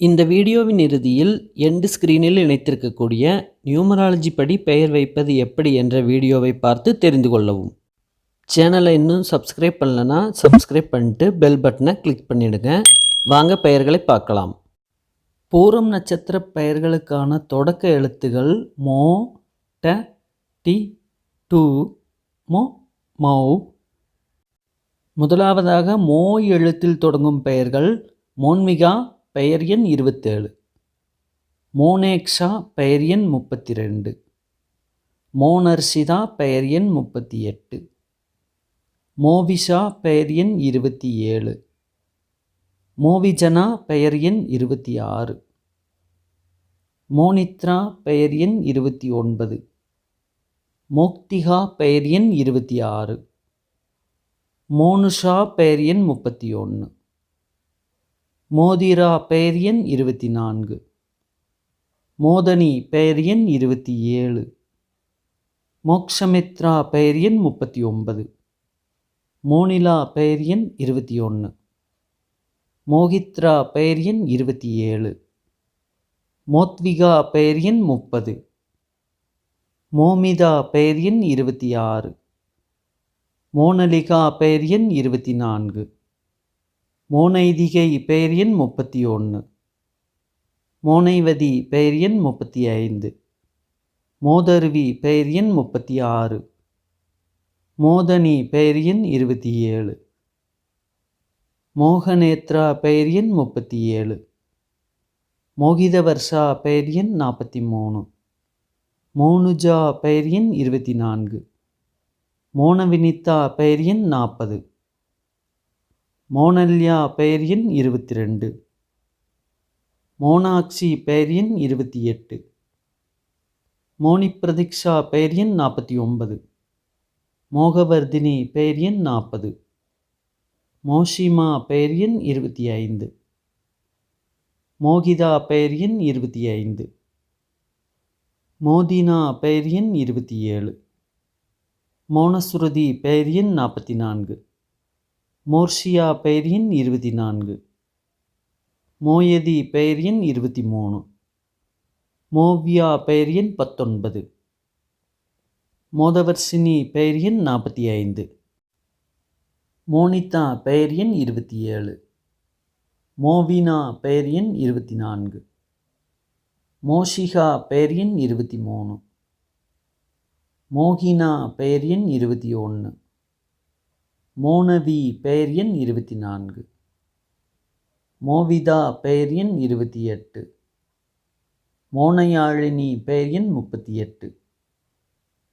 இந்த வீடியோவின் இறுதியில் எண்டு ஸ்க்ரீனில் இணைத்திருக்கக்கூடிய நியூமராலஜி படி பெயர் வைப்பது எப்படி என்ற வீடியோவை பார்த்து தெரிந்து கொள்ளவும். சேனலை இன்னும் சப்ஸ்கிரைப் பண்ணலனா சப்ஸ்கிரைப் பண்ணிட்டு பெல் பட்டனை கிளிக் பண்ணிவிடுங்க வாங்க பெயர்களை பார்க்கலாம். பூரம் நட்சத்திர பெயர்களுக்கான தொடக்க எழுத்துகள் மோ ட டி டூ மோ மௌ. முதலாவதாக மோ எழுத்தில் தொடங்கும் பெயர்கள் மோன்மிகா பெயர் எண் இருபத்தேழு. மோனேக்ஷா பெயர் எண் முப்பத்தி ரெண்டு மோனர்ஷிதா பெயர் எண் முப்பத்தி எட்டு மோவிஷா பெயர் எண் இருபத்தி ஏழு மோவிஜனா பெயர் எண் இருபத்தி ஆறு மோனித்ரா பெயர் எண் இருபத்தி ஒன்பது மோக்திகா பெயர் எண் இருபத்தி ஆறு மோனுஷா பெயர் எண் முப்பத்தி ஒன்று மோதிரா பெயர் எண் இருபத்தி நான்கு மோதனி பெயர் எண் இருபத்தி ஏழு மோக்ஷமித்ரா பெயர் எண் முப்பத்தி ஒன்பது மோனிலா பெயர் எண் இருபத்தி ஒன்று மோகித்ரா பெயர் எண் இருபத்தி ஏழு மோத்விகா பெயர் எண் முப்பது. மோமிதா பெயர் எண் இருபத்தி ஆறு மோனலிகா பெயர் எண் இருபத்தி நான்கு மோனைதிகை பெயர் எண் முப்பத்தி ஒன்று மோனைவதி பெயர் எண் முப்பத்தி ஐந்து மோதருவி பெயர் எண் முப்பத்தி ஆறு மோதனி பெயர் எண் இருபத்தி ஏழு மோகநேத்ரா பெயர் எண் முப்பத்தி ஏழு மோகிதவர்ஷா பெயர் எண் நாற்பத்தி மூணு மோனுஜா பெயர் எண் இருபத்தி நான்கு மோனவினிதா பெயர் எண் நாற்பது மோனல்யா பெயர் எண் இருபத்தி ரெண்டு மோனாக்ஷி பெயர் எண் இருபத்தி எட்டு மோனி பிரதீக்ஷா பெயர் எண் நாற்பத்தி ஒன்பது மோகவர்தினி பெயர் எண் நாற்பது. மோஷிமா பெயர் எண் இருபத்தி ஐந்து மோகிதா பெயர் எண் இருபத்தி ஐந்து மோதினா பெயர் எண் இருபத்தி ஏழு மோனசுருதி பெயர் எண் நாற்பத்தி நான்கு மோர்ஷியா பெயர் எண் இருபத்தி நான்கு. மோயதி பெயர் எண் இருபத்தி மூணு. மோவியா பெயர் எண் பத்தொன்பது. மோதவர்ஷினி பெயர் எண் நாற்பத்தி ஐந்து. மோனிதா பெயர் எண் இருபத்தி ஏழு. மோவினா பெயர் எண் இருபத்தி நான்கு. மோஷிகா பெயர் எண் இருபத்தி மூணு. மோகினா பெயர் எண் இருபத்தி ஒன்று. மோனவி பெயர் எண் இருபத்தி நான்கு. மோவிதா பெயர் எண் இருபத்தி எட்டு. மோனையாழினி பெயர் எண் முப்பத்தி எட்டு.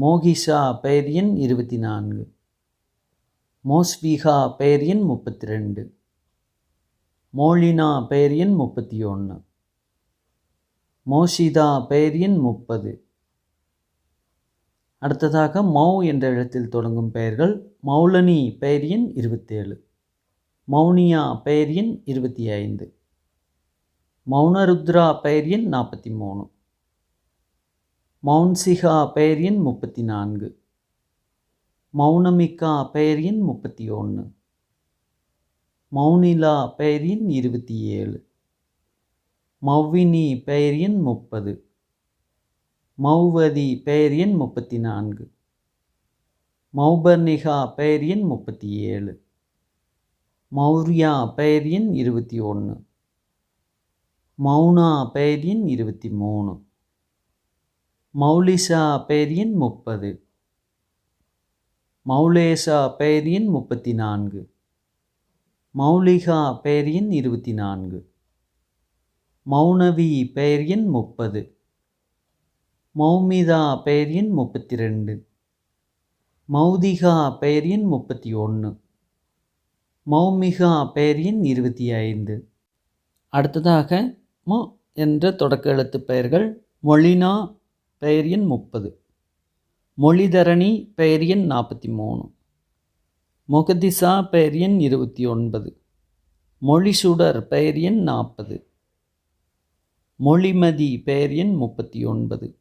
மோகிஷா பெயர் எண் இருபத்தி நான்கு. மோஸ்விகா பெயர் எண் முப்பத்தி ரெண்டு. மோலினா பெயர் எண் முப்பத்தி ஒன்று மோஷிதா பெயர் எண் முப்பது. அடுத்ததாக மௌ என்ற எழுத்தில் தொடங்கும் பெயர்கள் மௌலனி பெயர் எண் இருபத்தேழு மௌனியா பெயர் எண் இருபத்தி ஐந்து மௌனருத்ரா பெயர் எண் நாற்பத்தி மூணு மௌன்சிகா பெயர் எண் முப்பத்தி நான்கு மௌனமிகா பெயர் எண் முப்பத்தி ஒன்று மௌனிலா பெயர் எண் இருபத்தி ஏழு மௌவினி பெயர் எண் முப்பது. மௌவதி பெயர் எண் முப்பத்தி நான்கு மௌபர்னிகா பெயர் எண் முப்பத்தி ஏழு மௌரியா பெயர் எண் இருபத்தி ஒன்று மௌனா பெயர் எண் இருபத்தி மூணு மௌலிஷா பெயர் எண் முப்பது. மௌலேஷா பெயர் எண் முப்பத்தி நான்கு மௌலிகா பெயர் எண் இருபத்தி நான்கு மௌனவி பெயர் எண் முப்பது. மௌமிதா பெயர் எண் முப்பத்தி ரெண்டு மௌதிகா பெயர் எண் முப்பத்தி ஒன்று மௌமிகா பெயர் எண் இருபத்தி ஐந்து அடுத்ததாக மு என்ற தொடக்க எழுத்து பெயர்கள் மொழினா பெயர் எண் முப்பது. மொழிதரணி பெயர் எண் நாற்பத்தி மூணு மொகதிசா பெயர் எண் இருபத்தி ஒன்பது மொழிசுடர் பெயர் எண் நாற்பது மொழிமதி பெயர் எண் முப்பத்தி ஒன்பது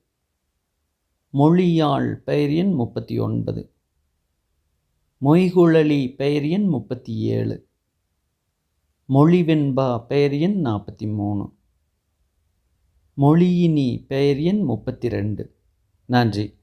மொழியாள் பெயர் எண் முப்பத்தி ஒன்பது. மொய்குழலி பெயர் எண் முப்பத்தி ஏழு. மொழிவெண்பா பெயர் எண் நாற்பத்தி மூணு. மொழியினி பெயர் எண் முப்பத்தி ரெண்டு. நன்றி.